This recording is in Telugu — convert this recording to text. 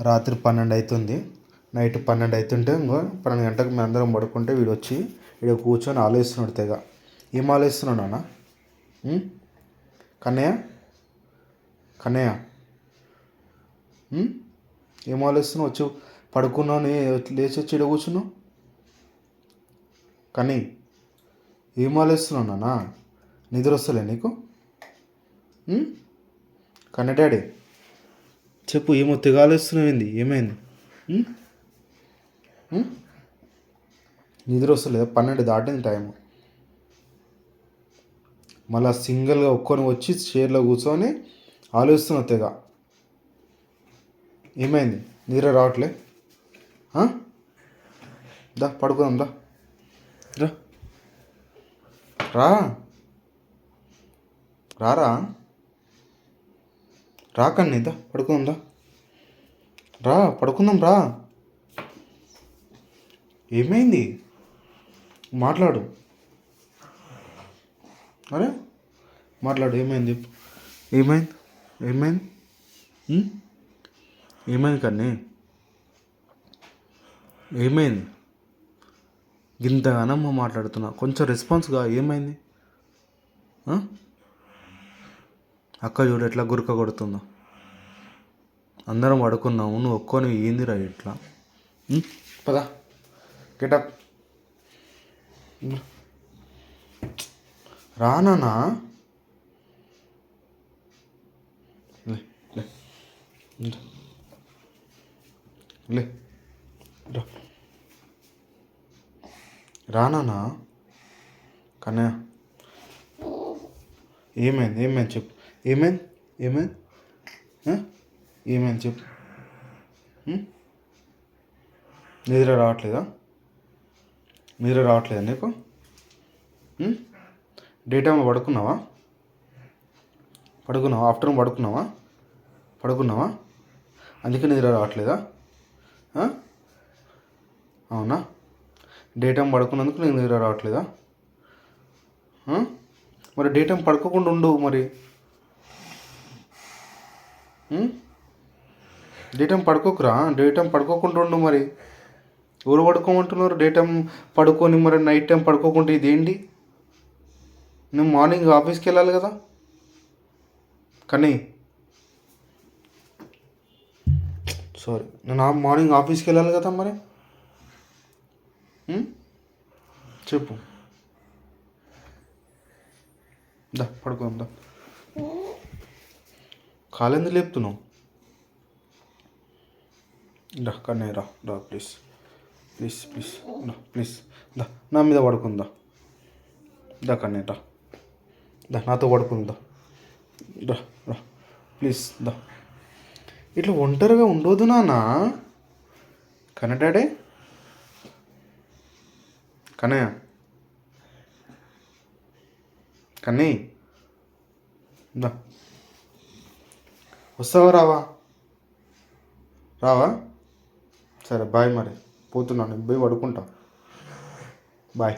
రాత్రి పన్నెండు అవుతుంది నైట్ పన్నెండు అవుతుంటే ఇంకో పన్నెండు గంటలకు మేము అందరం పడుకుంటే వీడు వచ్చి వీడు కూర్చొని ఆలోచిస్తున్నాడు తెగ. ఏం ఆలోచిస్తున్నాడు నాన్న? కన్నయ్య? కన్నయ్య? ఏం ఆలోచిస్తున్నావు? వచ్చి పడుకున్నావు లేచి వచ్చి ఇడ కూర్చున్నావు? కానీ ఏం ఆలోచిస్తున్నావు నాన్న? నిద్ర వస్తలే నీకు? ఉం? కన్న డాడీ? చెప్పు ఏమో తెగ ఆలోచిస్తున్నావు ఏమైంది? నిద్ర వస్తలేదు పన్నెండు దాటింది టైం మళ్ళా సింగిల్గా ఒక్కొని వచ్చి చైర్లో కూర్చొని ఆలోచిస్తున్నావు తెగ. ఏమైంది? నిద్ర రావట్లే? దా పడుకుందాం దా. రా. రా. రారా? రాకండి దా పడుకుందాం? దా రా పడుకుందాం రా. ఏమైంది? మాట్లాడు. అరే మాట్లాడు ఏమైంది? చెప్పు ఏమైంది? ఏమైంది ఏమైంది కన్నీ? ఏమైంది? ఇంతగానమ్మ మాట్లాడుతున్నా కొంచెం రెస్పాన్స్గా ఏమైంది? అక్క చూడు ఎట్లా గురక కొడుతుందో. అందరం పడుకున్నాము నువ్వు ఒక్కొని ఏందిరా ఇట్లా? పదా. గెటప్ రానా లే లే. లే. రానా కన్నయ్య. ఏమైంది? ఏమైంది? చెప్పు. ఏమైంది? ఏమైంది? ఆ? ఏమైంది చెప్పు. నిద్ర రావట్లేదా? నిద్ర రావట్లేదా నీకు? డే టైంలో పడుకున్నావా? పడుకున్నావా? ఆఫ్టర్నూన్ పడుకున్నావా? పడుకున్నావా? అందుకే నిద్ర రావట్లేదా? అవునా? డే టైం పడుకున్నందుకు నీకు నిద్ర రావట్లేదా? మరి డే టైం పడుకోకుండా ఉండు మరి. డే టైం పడుకోకురా డే టైం పడుకోకుండా ఉండు మరి. ఎవరు పడుకోమంటున్నారు డే టైం పడుకొని మరి నైట్ టైం పడుకోకుండా ఇదేంటి? నేను మార్నింగ్ ఆఫీస్కి వెళ్ళాలి కదా. కానీ సారీ నేను ఆ మార్నింగ్ ఆఫీస్కి వెళ్ళాలి కదా మరి. చెప్పు. దా పడుకోందా దా. లేపుతున్నావు? దా కన్నయ్య రా రా ప్లీజ్ ప్లీజ్ ప్లీజ్ దా ప్లీజ్ దా నా మీద పడుకుందా దా. కన్నయ్య రా. దా నాతో పడుకుందా రా రా. ప్లీజ్ దా. ఇట్లా ఒంటరిగా ఉండొద్దు నానా కన్నడాడే కన్నయ్య కన్నీ. దా. వస్తావా రావా? రావా? సరే బాయ్ మరి. పోతున్నాను పోయి పడుకుంటా. బాయ్.